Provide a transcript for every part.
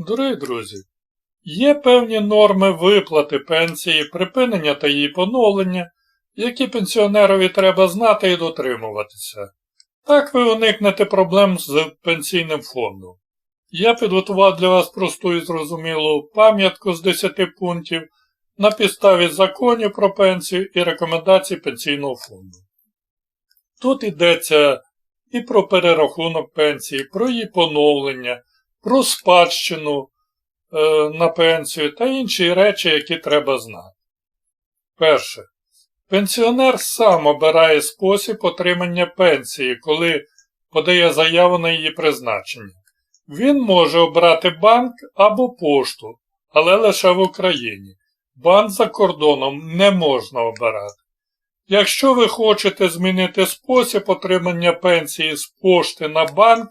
Дорогі друзі, є певні норми виплати пенсії, припинення та її поновлення, які пенсіонерові треба знати і дотримуватися. Так ви уникнете проблем з пенсійним фондом. Я підготував для вас просту і зрозумілу пам'ятку з 10 пунктів на підставі законів про пенсію і рекомендацій пенсійного фонду. Тут йдеться і про перерахунок пенсії, про її поновлення, про спадщину е, на пенсію та інші речі, які треба знати. Перше. Пенсіонер сам обирає спосіб отримання пенсії, коли подає заяву на її призначення. Він може обрати банк або пошту, але лише в Україні. Банк за кордоном не можна обирати. Якщо ви хочете змінити спосіб отримання пенсії з пошти на банк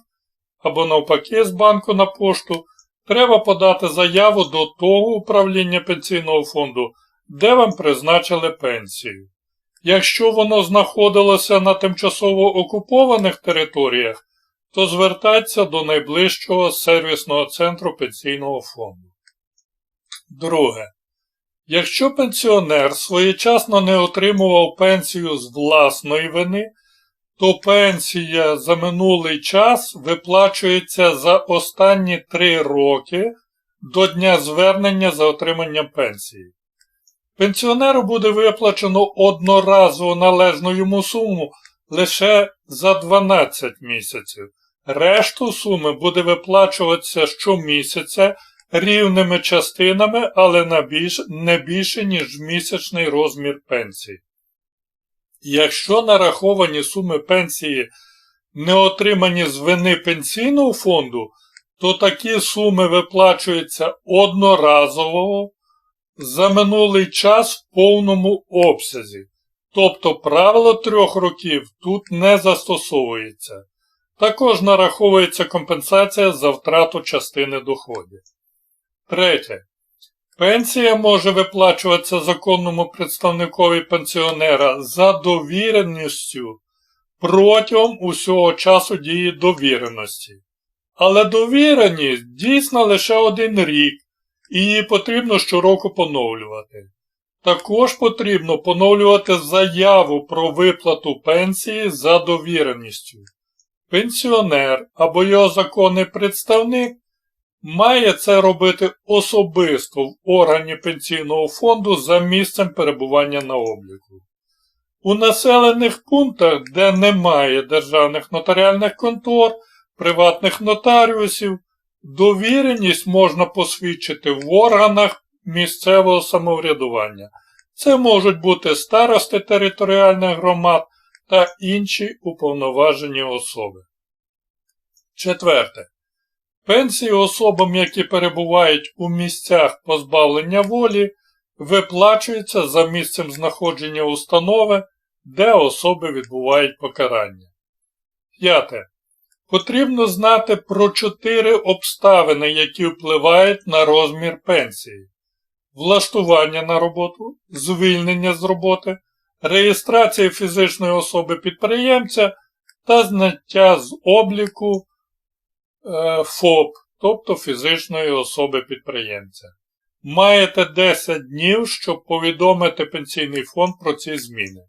або навпаки з банку на пошту, треба подати заяву до того управління пенсійного фонду, де вам призначили пенсію. Якщо воно знаходилося на тимчасово окупованих територіях, то звертайтеся до найближчого сервісного центру пенсійного фонду. Друге. Якщо пенсіонер своєчасно не отримував пенсію з власної вини, то пенсія за минулий час виплачується за останні 3 роки до дня звернення за отриманням пенсії. Пенсіонеру буде виплачено одноразово належну йому суму лише за 12 місяців. Решту суми буде виплачуватися щомісяця рівними частинами, але не більше, ніж місячний розмір пенсії. Якщо нараховані суми пенсії не отримані з вини пенсійного фонду, то такі суми виплачуються одноразово за минулий час в повному обсязі. Тобто правило трьох років тут не застосовується. Також нараховується компенсація за втрату частини доходів. Третє. Пенсія може виплачуватися законному представникові пенсіонера за довіреністю протягом усього часу дії довіреності. Але довіреність дійсна лише один рік, і її потрібно щороку поновлювати. Також потрібно поновлювати заяву про виплату пенсії за довіреністю. Пенсіонер або його законний представник має це робити особисто в органі пенсійного фонду за місцем перебування на обліку. У населених пунктах, де немає державних нотаріальних контор, приватних нотаріусів, довіреність можна посвідчити в органах місцевого самоврядування. Це можуть бути старости територіальних громад та інші уповноважені особи. Четверте. Пенсії особам, які перебувають у місцях позбавлення волі, виплачуються за місцем знаходження установи, де особи відбувають покарання. П'яте. Потрібно знати про чотири обставини, які впливають на розмір пенсії: влаштування на роботу, звільнення з роботи, реєстрація фізичної особи підприємця та зняття з обліку ФОП, тобто фізичної особи підприємця. Маєте 10 днів, щоб повідомити пенсійний фонд про ці зміни.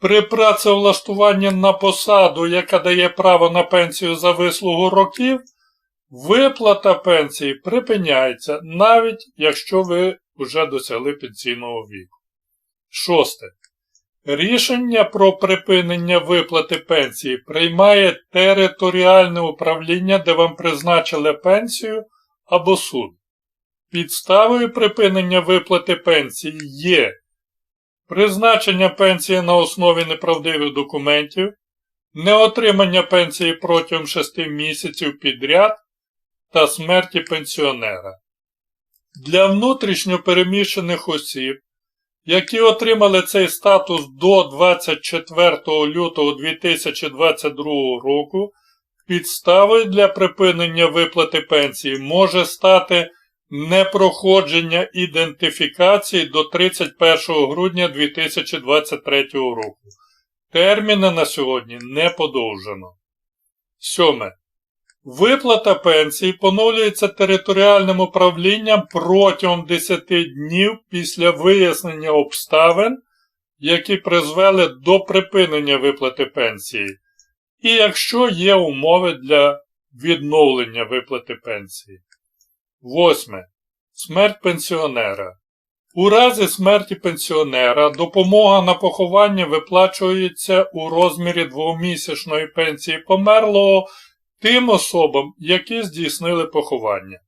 При працевлаштуванні на посаду, яка дає право на пенсію за вислугу років, виплата пенсії припиняється, навіть якщо ви вже досягли пенсійного віку. Шосте. Рішення про припинення виплати пенсії приймає територіальне управління, де вам призначили пенсію або суд. Підставою припинення виплати пенсії є призначення пенсії на основі неправдивих документів, неотримання пенсії протягом 6 місяців підряд та смерті пенсіонера. Для внутрішньо переміщених осіб, які отримали цей статус до 24 лютого 2022 року, підставою для припинення виплати пенсії може стати непроходження ідентифікації до 31 грудня 2023 року. Терміни на сьогодні не подовжено. Сьоме. Виплата пенсії поновлюється територіальним управлінням протягом 10 днів після вияснення обставин, які призвели до припинення виплати пенсії, і якщо є умови для відновлення виплати пенсії. 8. Смерть пенсіонера. У разі смерті пенсіонера допомога на поховання виплачується у розмірі двомісячної пенсії померлого тим особам, які здійснили поховання.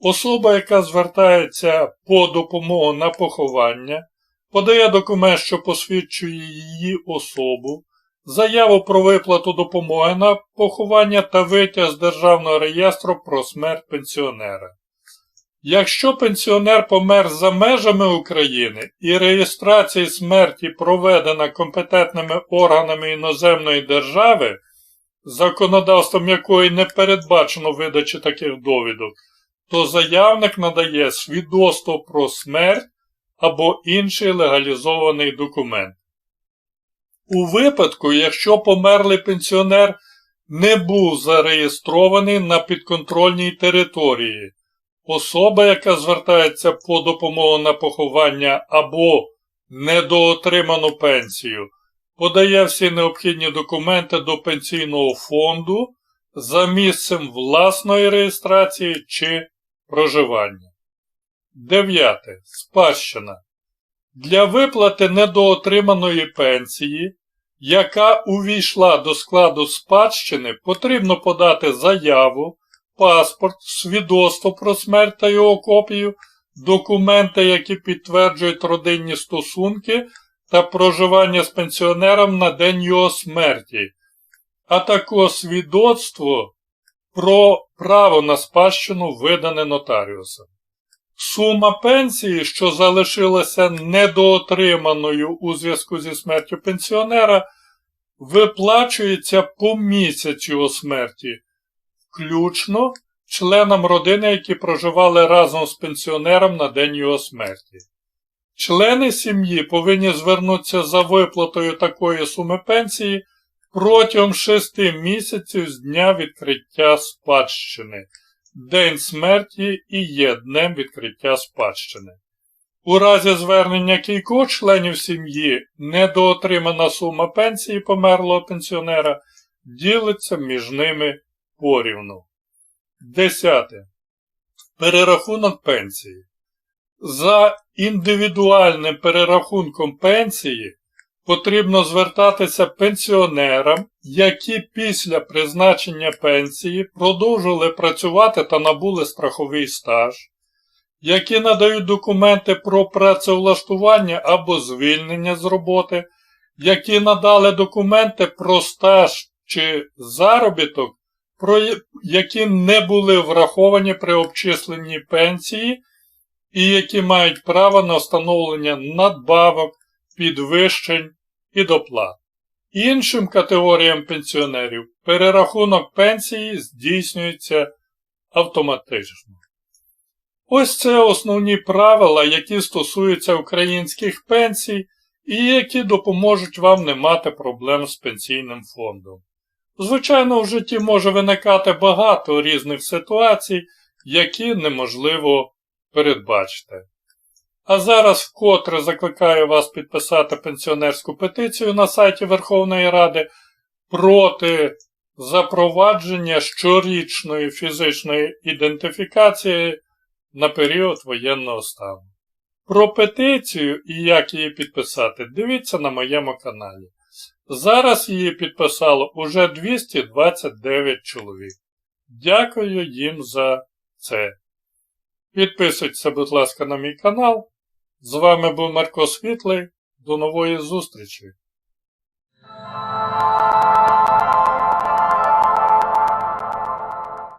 Особа, яка звертається по допомогу на поховання, подає документ, що посвідчує її особу, заяву про виплату допомоги на поховання та витяг з Державного реєстру про смерть пенсіонера. Якщо пенсіонер помер за межами України і реєстрація смерті проведена компетентними органами іноземної держави, законодавством якої не передбачено видачі таких довідок, то заявник надає свідоцтво про смерть або інший легалізований документ. У випадку, якщо померлий пенсіонер не був зареєстрований на підконтрольній території, особа, яка звертається по допомогу на поховання або недоотриману пенсію, подає всі необхідні документи до пенсійного фонду за місцем власної реєстрації чи проживання. 9. Спадщина. Для виплати недоотриманої пенсії, яка увійшла до складу спадщини, потрібно подати заяву, паспорт, свідоцтво про смерть та його копію, документи, які підтверджують родинні стосунки та проживання з пенсіонером на день його смерті, а також свідоцтво про право на спадщину видане нотаріусом. Сума пенсії, що залишилася недоотриманою у зв'язку зі смертю пенсіонера, виплачується по місяці у смерті, включно членам родини, які проживали разом з пенсіонером на день його смерті. Члени сім'ї повинні звернутися за виплатою такої суми пенсії протягом 6 місяців з дня відкриття спадщини. День смерті і є днем відкриття спадщини. У разі звернення кількох членів сім'ї недоотримана сума пенсії померлого пенсіонера ділиться між ними порівну. 10. Перерахунок пенсії. За індивідуальним перерахунком пенсії потрібно звертатися пенсіонерам, які після призначення пенсії продовжували працювати та набули страховий стаж, які надають документи про працевлаштування або звільнення з роботи, які надали документи про стаж чи заробіток, про які не були враховані при обчисленні пенсії, і які мають право на встановлення надбавок, підвищень і доплат. Іншим категоріям пенсіонерів перерахунок пенсії здійснюється автоматично. Ось це основні правила, які стосуються українських пенсій і які допоможуть вам не мати проблем з пенсійним фондом. Звичайно, в житті може виникати багато різних ситуацій, які неможливо передбачити. А зараз вкотре закликаю вас підписати пенсіонерську петицію на сайті Верховної Ради проти запровадження щорічної фізичної ідентифікації на період воєнного стану. Про петицію і як її підписати, дивіться на моєму каналі. Зараз її підписало уже 229 чоловік. Дякую їм за це. Підписуйтеся, будь ласка, на мій канал. З вами був Марко Світлий. До нової зустрічі!